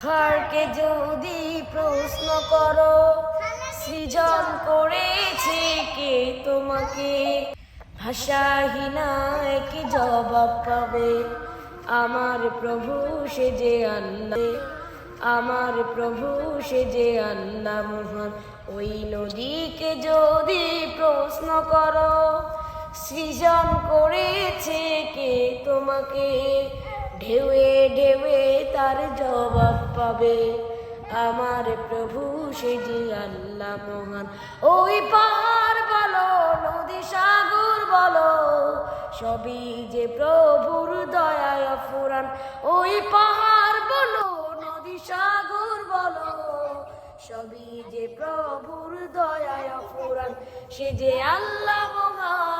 হারকে যদি প্রশ্ন করো, সৃজন করেছে কে তোমাকে? ভাষাহীনা কি জবাব পাবে? আমার প্রভু সে যে আল্লাহ আমার প্রভু সে যে আল্লাহ মহান। ওই নদীকে যদি প্রশ্ন করো, সৃজন করেছে কে তোমাকে? ঢেউয়ে ঢেউয়ে তার জবাব পাবে। আমার প্রভু সে যে আল্লাহ মহান। ওই পাহাড় বলো, নদী সাগর বলো, সবই যে প্রভুর দয়ায় ফুরান ওই পাহাড় বলো, নদী সাগর বলো, সবই যে প্রভুর দয়ায় ফুরান সে যে আল্লাহ মহান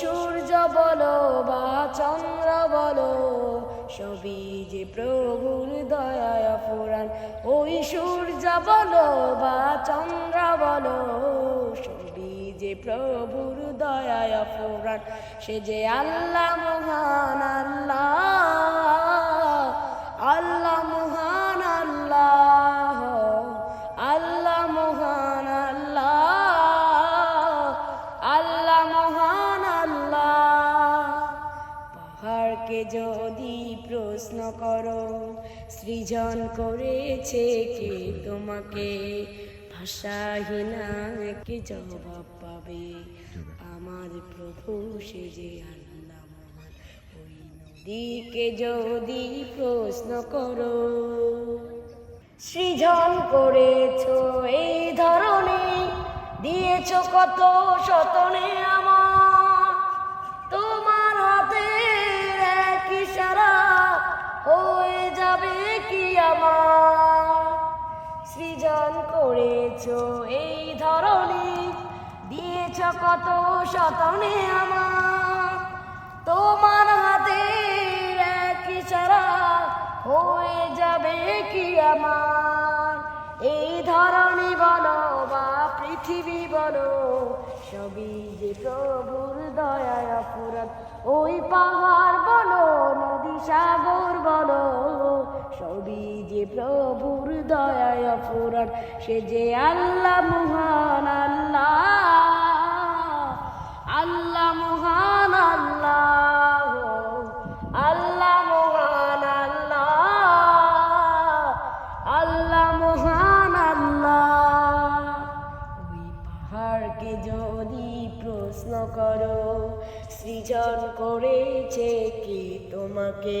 সূর্য বলো বা চন্দ্র বলো, সবই যে প্রভুর দয়া ফুরান ওই সূর্য বলো বা চন্দ্র বলো, সবই যে প্রভুর দয়া ফুরান সে যে আল্লাহ মহান আল্লাহ আল্লাহ পাহাড়কে যদি প্রশ্ন করো, সৃজন করেছে কে তোমাকে? ভাষাহীনা কি জবাব পাবে। আমার প্রভু সে যে নদীকে যদি প্রশ্ন করো, সৃজন করেছ এই ধরনে, দিয়েছ কত শতনে আমার ইশারা হয়ে যাবে কি আমার? সৃজন করেছ এই ধরনে দিয়েছ কত শতনে আমার। তোমার হাতে এক ইশারা হয়ে যাবে কি আমার? এই ধরনী বলো বা পৃথিবী বলো, সবই যে প্রভুর দয়ায় অপুরান ওই পাহাড় বলো প্রভুর দয়ায় অপুরান সে যে আল্লাহ মহান আল্লাহ। আল্লাহ মহান আল্লাহ। আল্লাহ মহান আল্লাহ। আল্লাহ মহান আল্লাহ। ওই পাহাড়কে যদি প্রশ্ন করো, সৃজন করেছে কি তোমাকে?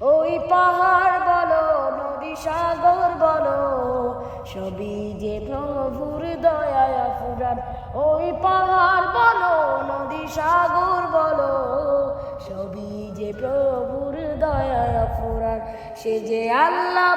ওই পাহাড় বলো, নদী সাগর বলো, সবই যে প্রভুর দয়ায় ফুরান ওই পাহাড় বলো, নদী সাগর বলো, সবই যে প্রভুর দয়ায় ফুরান সে যে আল্লাহ